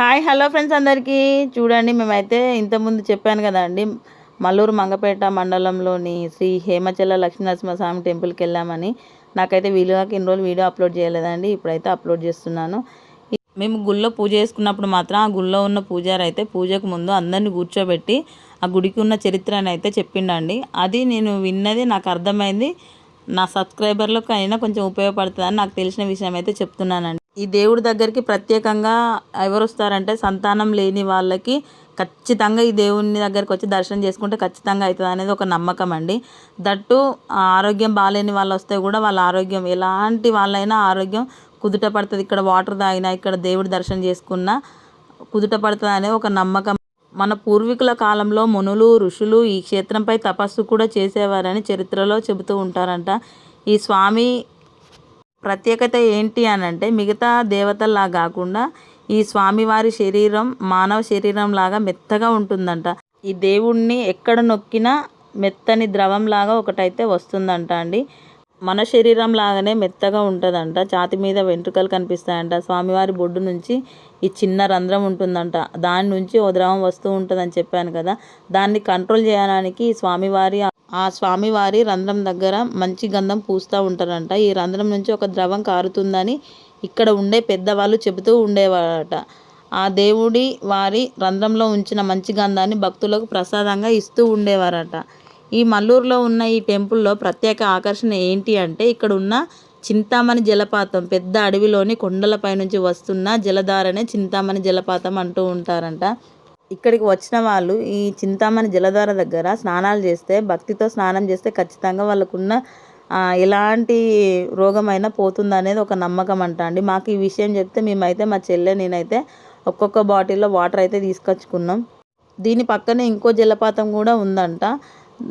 Hi hello friends అందరికీ. చూడండి మేమైతే ఇంతకుముందు చెప్పాను కదా అండి మల్లూరు మంగపేట మండలంలోని శ్రీ హేమచల లక్ష్మీనరసింహస్వామి టెంపుల్కి వెళ్ళామని. నాకైతే వీలుగాకి ఇన్ని రోజులు వీడియో అప్లోడ్ చేయలేదండి ఇప్పుడైతే అప్లోడ్ చేస్తున్నాను. మేము గుళ్ళో పూజ చేసుకున్నప్పుడు మాత్రం ఆ గుళ్ళో ఉన్న పూజారి అయితే పూజకు ముందు అందరిని కూర్చోబెట్టి ఆ గుడికి ఉన్న చరిత్రని అయితే చెప్పిండండి. అది నేను విన్నది నాకు అర్థమైంది. నా సబ్స్క్రైబర్లకు అయినా కొంచెం ఉపయోగపడుతుందని నాకు తెలిసిన విషయం అయితే చెప్తున్నానండి. ఈ దేవుడి దగ్గరికి ప్రత్యేకంగా ఎవరు వస్తారంటే సంతానం లేని వాళ్ళకి ఖచ్చితంగా ఈ దేవుని దగ్గరికి వచ్చి దర్శనం చేసుకుంటే ఖచ్చితంగా అవుతుంది అనేది ఒక నమ్మకం అండి. దట్టు ఆరోగ్యం బాగాలేని వాళ్ళు వస్తే కూడా వాళ్ళ ఆరోగ్యం ఎలాంటి వాళ్ళైనా ఆరోగ్యం కుదుట పడుతుంది. ఇక్కడ వాటర్ తాగినా ఇక్కడ దేవుడి దర్శనం చేసుకున్నా కుదుట పడుతుంది అనే ఒక నమ్మకం. మన పూర్వీకుల కాలంలో మునులు ఋషులు ఈ క్షేత్రంపై తపస్సు కూడా చేసేవారని చరిత్రలో చెబుతూ ఉంటారంట. ఈ స్వామి ప్రత్యేకత ఏంటి అని అంటే మిగతా దేవతల్లా కాకుండా ఈ స్వామివారి శరీరం మానవ శరీరం లాగా మెత్తగా ఉంటుందంట. ఈ దేవుణ్ణి ఎక్కడ నొక్కినా మెత్తని ద్రవం లాగా ఒకటైతే వస్తుందంట అండి. మన శరీరం లాగానే మెత్తగా ఉంటుందంట. ఛాతి మీద వెంట్రుకలు కనిపిస్తాయంట. స్వామివారి బొడ్డు నుంచి ఈ చిన్న రంధ్రం ఉంటుందంట. దాని నుంచి ఓ ద్రవం వస్తూ ఉంటుందని చెప్పాను కదా. దాన్ని కంట్రోల్ చేయడానికి స్వామివారి ఆ స్వామివారి రంధ్రం దగ్గర మంచి గంధం పూస్తూ ఉంటారంట. ఈ రంధ్రం నుంచి ఒక ద్రవం కారుతుందని ఇక్కడ ఉండే పెద్దవాళ్ళు చెబుతూ ఉండేవారట. ఆ దేవుడి వారి రంధ్రంలో ఉంచిన మంచి గంధాన్ని భక్తులకు ప్రసాదంగా ఇస్తూ ఉండేవారట. ఈ మల్లూరులో ఉన్న ఈ టెంపుల్లో ప్రత్యేక ఆకర్షణ ఏంటి అంటే ఇక్కడ ఉన్న చింతామణి జలపాతం పెద్ద అడవిలోని కొండలపై నుంచి వస్తున్న జలధారనే చింతామణి జలపాతం అంటూ ఉంటారంట. ఇక్కడికి వచ్చిన వాళ్ళు ఈ చింతామణి జలధార దగ్గర స్నానాలు చేస్తే భక్తితో స్నానం చేస్తే ఖచ్చితంగా వాళ్ళకున్న ఎలాంటి రోగమైనా పోతుంది అనేది ఒక నమ్మకం అంట అండి. మాకు ఈ విషయం చెప్తే మేమైతే మా చెల్లె నేనైతే ఒక్కొక్క బాటిల్లో వాటర్ అయితే తీసుకొచ్చుకున్నాం. దీని పక్కనే ఇంకో జలపాతం కూడా ఉందంట.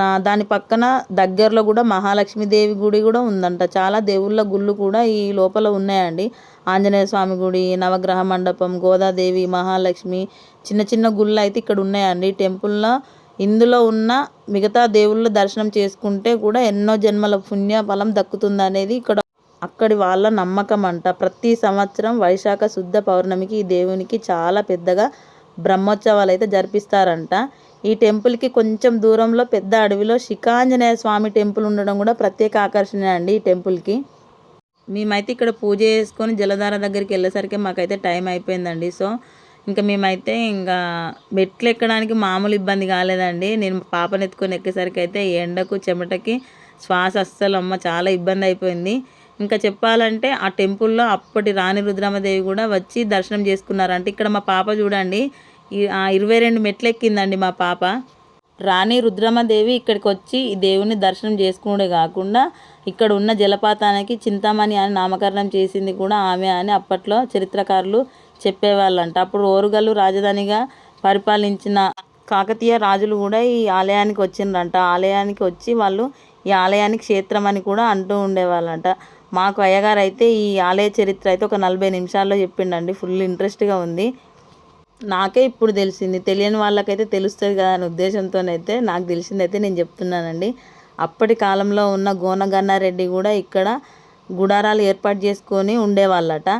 నా దాని పక్కన దగ్గరలో కూడా మహాలక్ష్మీదేవి గుడి కూడా ఉందంట. చాలా దేవుళ్ళ గుళ్ళు కూడా ఈ లోపల ఉన్నాయండి. ఆంజనేయ స్వామి గుడి నవగ్రహ మండపం గోదాదేవి మహాలక్ష్మి చిన్న చిన్న గుళ్ళు అయితే ఇక్కడ ఉన్నాయండి. టెంపుల్లో ఇందులో ఉన్న మిగతా దేవుళ్ళ దర్శనం చేసుకుంటే కూడా ఎన్నో జన్మల పుణ్య ఫలం దక్కుతుంది అనేది ఇక్కడ అక్కడి వాళ్ళ నమ్మకం అంట ప్రతి సంవత్సరం వైశాఖ శుద్ధ పౌర్ణమికి ఈ దేవునికి చాలా పెద్దగా బ్రహ్మోత్సవాలు అయితే జరిపిస్తారంట. ఈ టెంపుల్కి కొంచెం దూరంలో పెద్ద అడవిలో శిఖాంజనేయ స్వామి టెంపుల్ ఉండడం కూడా ప్రత్యేక ఆకర్షణ అండి ఈ టెంపుల్కి. మేమైతే ఇక్కడ పూజ చేసుకొని జలధార దగ్గరికి వెళ్ళేసరికి మాకైతే టైం అయిపోయిందండి. సో ఇంకా మేమైతే ఇంకా మెట్లు ఎక్కడానికి మామూలు ఇబ్బంది కాలేదండి. నేను పాపను ఎత్తుకొని ఎక్కేసరికి అయితే ఎండకు చెమటకి శ్వాస అస్సలు అమ్మ చాలా ఇబ్బంది అయిపోయింది. ఇంకా చెప్పాలంటే ఆ టెంపుల్లో అప్పటి రాణి రుద్రమదేవి కూడా వచ్చి దర్శనం చేసుకున్నారంటే. ఇక్కడ మా పాప చూడండి ఇరవై రెండు మెట్లు ఎక్కిందండి మా పాప. రాణి రుద్రమదేవి ఇక్కడికి వచ్చి ఈ దేవుని దర్శనం చేసుకునే కాకుండా ఇక్కడ ఉన్న జలపాతానికి చింతామణి అని నామకరణం చేసింది కూడా ఆమె అని అప్పట్లో చరిత్రకారులు చెప్పేవాళ్ళంట. అప్పుడు ఓరుగల్లు రాజధానిగా పరిపాలించిన కాకతీయ రాజులు కూడా ఈ ఆలయానికి వచ్చిండ్రంట. ఆలయానికి వచ్చి వాళ్ళు ఈ ఆలయానికి క్షేత్రం అని కూడా అంటూ ఉండేవాళ్ళంట. మాకు అయ్యగారు అయితే ఈ ఆలయ చరిత్ర అయితే ఒక నలభై నిమిషాల్లో చెప్పిండండి. ఫుల్ ఇంట్రెస్ట్గా ఉంది. నాకే ఇప్పుడు తెలిసింది. తెలియని వాళ్ళకైతే తెలుస్తుంది కదా అనే ఉద్దేశంతోనైతే నాకు తెలిసిందైతే నేను చెప్తున్నానండి. అప్పటి కాలంలో ఉన్న గోనగన్నారెడ్డి కూడా ఇక్కడ గుడారాలు ఏర్పాటు చేసుకొని ఉండేవాళ్ళట.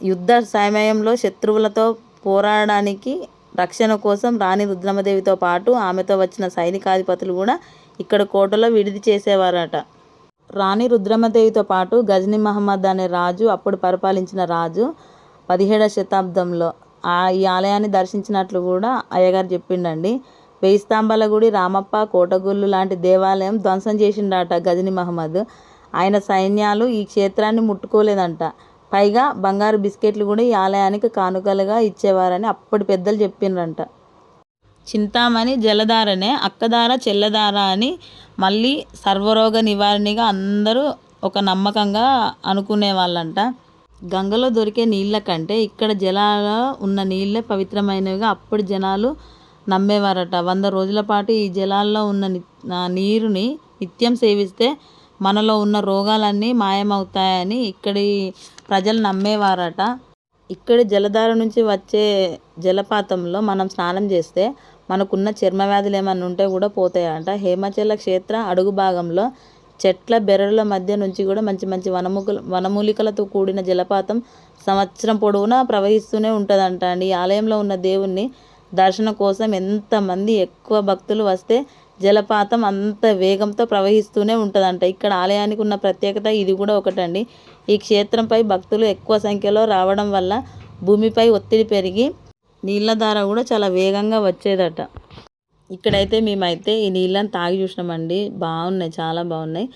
యుద్ధ సమయంలో శత్రువులతో పోరాడడానికి రక్షణ కోసం రాణి రుద్రమదేవితో పాటు ఆమెతో వచ్చిన సైనికాధిపతులు కూడా ఇక్కడ కోటలో విడిది చేసేవారట. రాణి రుద్రమదేవితో పాటు గజనీ మహమ్మద్ అనే రాజు అప్పుడు పరిపాలించిన రాజు పదిహేడవ శతాబ్దంలో. ఈ ఆలయాన్ని దర్శించినట్లు కూడా అయ్యగారు చెప్పిండండి. వెయ్యి స్తంభాల గుడి రామప్ప కోటగుళ్ళు లాంటి దేవాలయం ధ్వంసం చేసిండట గజని మహమ్మద్. ఆయన సైన్యాలు ఈ క్షేత్రాన్ని ముట్టుకోలేదంట. పైగా బంగారు బిస్కెట్లు కూడా ఈ ఆలయానికి కానుకలుగా ఇచ్చేవారని అప్పటి పెద్దలు చెప్పిండ్రంట. చింతామణి జలధారనే అక్కదార చెల్లదార అని మళ్ళీ సర్వరోగ నివారణగా అందరూ ఒక నమ్మకంగా అనుకునే వాళ్ళంట గంగలో దొరికే నీళ్ళ కంటే ఇక్కడ జలాల ఉన్న నీళ్ళే పవిత్రమైనవిగా అప్పటి జనాలు నమ్మేవారట. వంద రోజుల పాటు ఈ జలాల్లో ఉన్న నీరుని నిత్యం సేవిస్తే మనలో ఉన్న రోగాలన్నీ మాయమవుతాయని ఇక్కడి ప్రజలు నమ్మేవారట. ఇక్కడి జలధార నుంచి వచ్చే జలపాతంలో మనం స్నానం చేస్తే మనకున్న చర్మ వ్యాధులు ఏమైనా ఉంటే కూడా పోతాయంట. హేమచల క్షేత్ర అడుగు భాగంలో చెట్ల బెర్రల మధ్య నుంచి కూడా మంచి మంచి వనముకలు వనమూలికలతో కూడిన జలపాతం సంవత్సరం పొడవునా ప్రవహిస్తూనే ఉంటుందంట అండి. ఈ ఆలయంలో ఉన్న దేవుణ్ణి దర్శనం కోసం ఎంతమంది ఎక్కువ భక్తులు వస్తే జలపాతం అంత వేగంతో ప్రవహిస్తూనే ఉంటుందంట. ఇక్కడ ఆలయానికి ఉన్న ప్రత్యేకత ఇది కూడా ఒకటండి. ఈ క్షేత్రంపై భక్తులు ఎక్కువ సంఖ్యలో రావడం వల్ల భూమిపై ఒత్తిడి పెరిగి నీళ్ళ ధార కూడా చాలా వేగంగా వచ్చేదట. ఇక్కడైతే మేమైతే ఈ నీళ్ళని తాగి చూసినామండి. బాగున్నాయి చాలా బాగున్నాయి.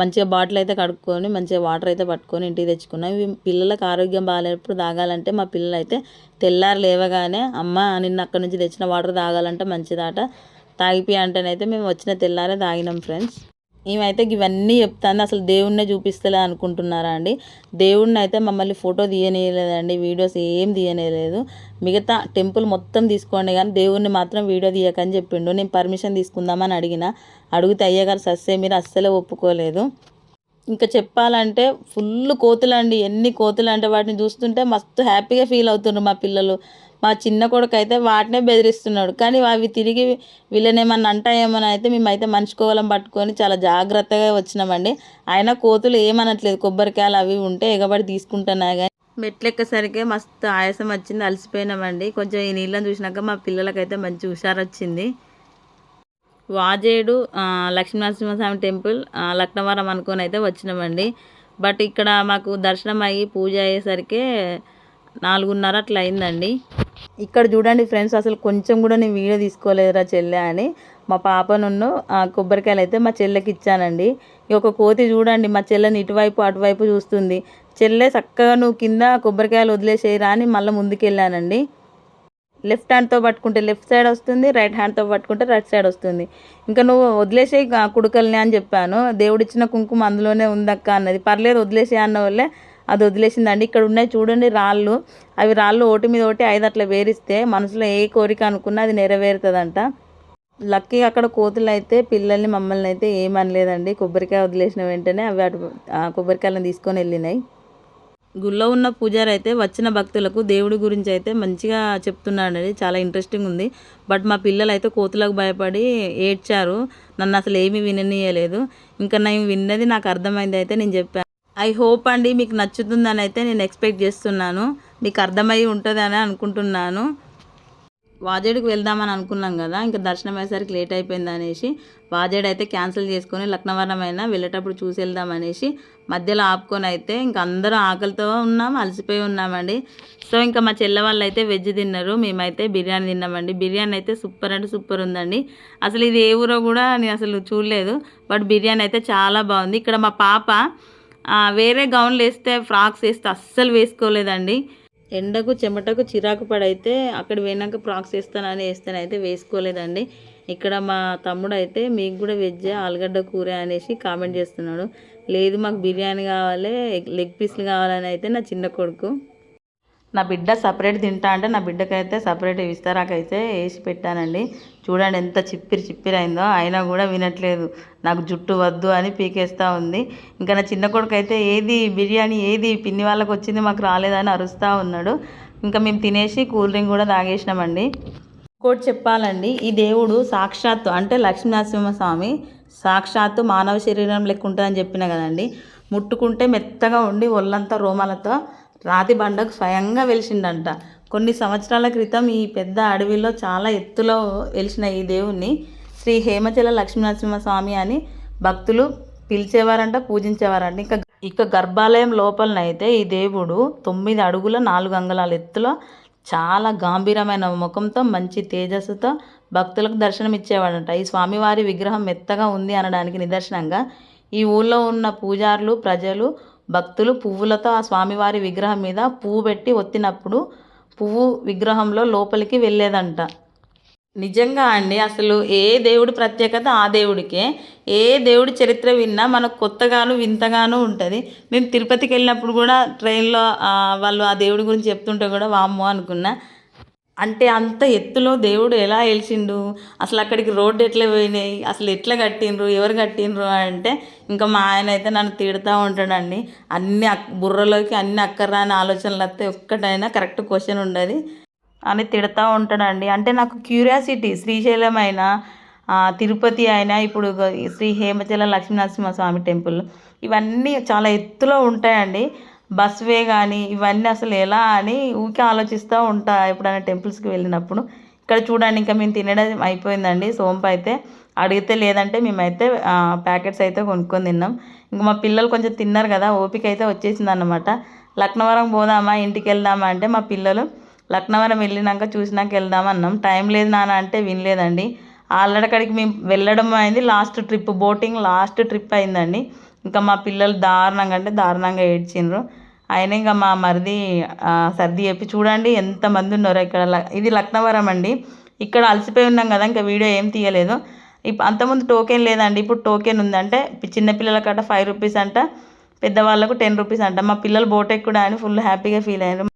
మంచిగా బాటిల్ అయితే కడుక్కొని మంచిగా వాటర్ అయితే పట్టుకొని ఇంటికి తెచ్చుకున్నాం. ఇవి పిల్లలకు ఆరోగ్యం బాగాలేనప్పుడు తాగాలంటే మా పిల్లలు అయితే తెల్లారు లేవగానే అమ్మ నిన్న అక్కడి నుంచి తెచ్చిన వాటర్ తాగాలంటే మంచిదాట. తాగిపి అంటేనైతే మేము వచ్చిన తెల్లారే తాగినాం ఫ్రెండ్స్. మేమైతే ఇవన్నీ చెప్తాను అసలు దేవుణ్ణే చూపిస్తలే అనుకుంటున్నారా అండి? దేవుణ్ణి అయితే మమ్మల్ని ఫోటో తీయనేయలేదండి వీడియోస్ ఏం తీయనేలేదు. మిగతా టెంపుల్ మొత్తం తీసుకోండి కానీ దేవుణ్ణి మాత్రం వీడియో తీయకని చెప్పిండు. నేను పర్మిషన్ తీసుకుందామని అడిగిన అడిగితే అయ్యగారు సస్సే మీరు అస్సలే ఒప్పుకోలేదు. ఇంకా చెప్పాలంటే ఫుల్ కోతులు అండి ఎన్ని కోతులు అంటే వాటిని చూస్తుంటే మస్తు హ్యాపీగా ఫీల్ అవుతున్నారు మా పిల్లలు. మా చిన్న కొడుకు అయితే వాటినే బెదిరిస్తున్నాడు. కానీ అవి తిరిగి వీళ్ళనేమన్నా అంటాయేమని అయితే మేమైతే మనిషి కోవలం పట్టుకొని చాలా జాగ్రత్తగా వచ్చినామండి. అయినా కోతులు ఏమనట్లేదు. కొబ్బరికాయలు అవి ఉంటే ఎగబడి తీసుకుంటున్నా కానీ మెట్లెక్కసరికే మస్తు ఆయాసం వచ్చింది. అలసిపోయినామండి. కొంచెం ఈ నీళ్ళని చూసినాక మా పిల్లలకైతే మంచి హుషారు వచ్చింది వాజేడు లక్ష్మీనరసింహస్వామి టెంపుల్ లక్నవరం అనుకొని అయితే వచ్చినామండి. బట్ ఇక్కడ మాకు దర్శనం అయ్యి పూజ అయ్యేసరికి నాలుగున్నర అట్లా అయిందండి ఇక్కడ చూడండి ఫ్రెండ్స్ అసలు కొంచెం కూడా నేను వీడియో తీసుకోలేదురా చెల్లె అని. మా పాప నన్ను కొబ్బరికాయలు అయితే మా చెల్లెకి ఇచ్చానండి. ఈ ఒక కోతి చూడండి మా చెల్లెని ఇటువైపు అటువైపు చూస్తుంది. చెల్లె చక్కగా నువ్వు కింద కొబ్బరికాయలు వదిలేసేయరా అని మళ్ళీ ముందుకెళ్ళానండి. లెఫ్ట్ హ్యాండ్తో పట్టుకుంటే లెఫ్ట్ సైడ్ వస్తుంది రైట్ హ్యాండ్తో పట్టుకుంటే రైట్ సైడ్ వస్తుంది. ఇంకా నువ్వు వదిలేసే కుడుకల్ని అని చెప్పాను. దేవుడిచ్చిన కుంకుమ అందులోనే ఉందక్క అన్నది. పర్లేదు వదిలేసే అన్న వల్లే అది వదిలేసిందండి. ఇక్కడ ఉన్నాయి చూడండి రాళ్ళు. అవి రాళ్ళు ఓటు మీద ఒకటి ఐదు అట్లా వేరిస్తే మనసులో ఏ కోరిక అనుకున్నా అది నెరవేరుతుందంట. లక్కీ అక్కడ కోతులు అయితే పిల్లల్ని మమ్మల్ని అయితే ఏమనలేదండి. కొబ్బరికాయ వదిలేసిన వెంటనే అవి అటు కొబ్బరికాయలను తీసుకొని వెళ్ళినాయి. గుళ్ళో ఉన్న పూజారి అయితే వచ్చిన భక్తులకు దేవుడి గురించి అయితే మంచిగా చెప్తున్నాడండి. చాలా ఇంట్రెస్టింగ్ ఉంది. బట్ మా పిల్లలు అయితే కోతులకు భయపడి ఏడ్చారు. నన్ను అసలు ఏమీ విననీయలేదు. ఇంకా నేను విన్నది నాకు అర్థమైంది అయితే నేను చెప్పాను ఐ హోప్ అండి మీకు నచ్చుతుందని అయితే నేను ఎక్స్పెక్ట్ చేస్తున్నాను. మీకు అర్థమై ఉంటుందని అనుకుంటున్నాను. వాజేడుకి వెళ్దామని అనుకున్నాం కదా ఇంకా దర్శనం అయ్యేసరికి లేట్ అయిపోయింది అనేసి వాజేడు అయితే క్యాన్సిల్ చేసుకొని లక్నవరం అయినా వెళ్ళేటప్పుడు చూసి వెళ్దాం అనేసి మధ్యలో ఆపుకొని అయితే ఇంకా అందరూ ఆకలితో ఉన్నాం అలసిపోయి ఉన్నామండి. సో ఇంకా మా చెల్లవాళ్ళు అయితే వెజ్ తిన్నారు మేమైతే బిర్యానీ తిన్నామండి. బిర్యానీ అయితే సూపర్ అంటే సూపర్ ఉందండి. అసలు ఇది ఏ ఊరో కూడా నేను అసలు చూడలేదు బట్ బిర్యానీ అయితే చాలా బాగుంది. ఇక్కడ మా పాప వేరే గౌన్లు వేస్తే ఫ్రాక్స్ వేస్తే అస్సలు వేసుకోలేదండి. ఎండకు చెమటకు చిరాకు పడైతే అక్కడ పోయినాక ఫ్రాక్స్ వేస్తానని వేస్తానైతే వేసుకోలేదండి. ఇక్కడ మా తమ్ముడు అయితే మీకు కూడా వెజ్ ఆలుగడ్డ కూర అనేసి కామెంట్ చేస్తున్నాడు. లేదు మాకు బిర్యానీ కావాలి లెగ్ పీస్లు కావాలని అయితే నా చిన్న కొడుకు. నా బిడ్డ సపరేట్ తింటా అంటే నా బిడ్డకైతే సపరేట్ విస్తారాకైతే వేసి పెట్టానండి. చూడండి ఎంత చిప్పిరి చిప్పిరి అయిందో అయినా కూడా వినట్లేదు. నాకు జుట్టు వద్దు అని పీకేస్తూ ఉంది. ఇంకా నా చిన్న కొడుకు అయితే ఏది బిర్యానీ ఏది పిన్ని వాళ్ళకి వచ్చింది మాకు రాలేదని అరుస్తూ ఉన్నాడు. ఇంకా మేము తినేసి కూల్ డ్రింక్ కూడా తాగేసినామండి. ఇంకోటి చెప్పాలండి ఈ దేవుడు సాక్షాత్తు అంటే లక్ష్మీనరసింహస్వామి సాక్షాత్తు మానవ శరీరం లెక్క ఉంటుందని చెప్పిన కదండి ముట్టుకుంటే మెత్తగా ఉండి ఒళ్ళంతా రోమాలతో రాతి బండకు స్వయంగా వెలిసిండంట. కొన్ని సంవత్సరాల క్రితం ఈ పెద్ద అడవిలో చాలా ఎత్తులో వెలిసిన ఈ దేవుణ్ణి శ్రీ హేమచల లక్ష్మీనరసింహస్వామి అని భక్తులు పిలిచేవారంట పూజించేవారంట. ఇంకా ఇక గర్భాలయం లోపలనైతే ఈ దేవుడు తొమ్మిది అడుగుల నాలుగు అంగుళాల ఎత్తులో చాలా గాంభీరమైన ముఖంతో మంచి తేజస్సుతో భక్తులకు దర్శనం ఇచ్చేవాడంట. ఈ స్వామివారి విగ్రహం మెత్తగా ఉంది అనడానికి నిదర్శనంగా ఈ ఊళ్ళో ఉన్న పూజారులు ప్రజలు భక్తులు పువ్వులతో ఆ స్వామివారి విగ్రహం మీద పువ్వు పెట్టి ఒత్తినప్పుడు పువ్వు విగ్రహంలో లోపలికి వెళ్ళేదంట. నిజంగా అండి అసలు ఏ దేవుడి ప్రత్యేకత ఆ దేవుడికే. ఏ దేవుడి చరిత్ర విన్నా మనకు కొత్తగాను వింతగాను ఉంటుంది. మేము తిరుపతికి వెళ్ళినప్పుడు కూడా ట్రైన్లో వాళ్ళు ఆ దేవుడి గురించి చెప్తుంటే కూడా వామ్మో అనుకున్నా. అంటే అంత ఎత్తులో దేవుడు ఎలా వెలిసిండు అసలు అక్కడికి రోడ్డు ఎట్లా పోయినాయి? అసలు ఎట్లా కట్టిండ్రు? ఎవరు కట్టిండ్రు అంటే ఇంకా మా ఆయన అయితే నన్ను తిడుతూ ఉంటాడండి. అన్ని బుర్రలోకి అన్ని అక్కర్రాని ఆలోచనలు వస్తే ఒక్కటైనా కరెక్ట్ క్వశ్చన్ ఉండదు అని తిడతా ఉంటాడండి. అంటే నాకు క్యూరియాసిటీ శ్రీశైలం అయినా తిరుపతి అయినా ఇప్పుడు శ్రీ హేమచల లక్ష్మీనరసింహ స్వామి టెంపుల్ ఇవన్నీ చాలా ఎత్తులో ఉంటాయండి. బస్ వే కానీ ఇవన్నీ అసలు ఎలా అని ఊరికే ఆలోచిస్తూ ఉంటా ఎప్పుడైనా టెంపుల్స్కి వెళ్ళినప్పుడు. ఇక్కడ చూడండి ఇంకా మేము తినడం అయిపోయిందండి. సోంపు అయితే అడిగితే లేదంటే మేమైతే ప్యాకెట్స్ అయితే కొనుక్కొని తిన్నాం. ఇంకా మా పిల్లలు కొంచెం తిన్నారు కదా ఓపిక అయితే వచ్చేసింది అనమాట లక్నవరం పోదామా ఇంటికి వెళ్దామా అంటే మా పిల్లలు లక్నవరం వెళ్ళినాక చూసినాక వెళ్దాం అన్నాం. టైం లేదు నాన్న అంటే వినలేదండి. ఆల్రెడీ అక్కడికి మేము వెళ్ళడం అయింది last trip boating last trip అయిందండి. ఇంకా మా పిల్లలు దారుణంగా అంటే దారుణంగా ఏడ్చిండ్రు. అయినా ఇంకా మా మరిది సర్ది చెప్పి చూడండి ఎంతమంది ఉన్నారో ఇక్కడ ఇది లక్నవరం అండి. ఇక్కడ అలసిపోయి ఉన్నాం కదా ఇంకా వీడియో ఏం తీయలేదు. ఇప్పుడు అంతకుముందు టోకెన్ లేదండి. ఇప్పుడు టోకెన్ ఉందంటే చిన్నపిల్లలకట ఫైవ్ రూపీస్ అంట పెద్దవాళ్ళకు టెన్ రూపీస్ అంట. మా పిల్లలు బోట్ ఎక్కుడా అని ఫుల్ హ్యాపీగా ఫీల్ అయ్యారు.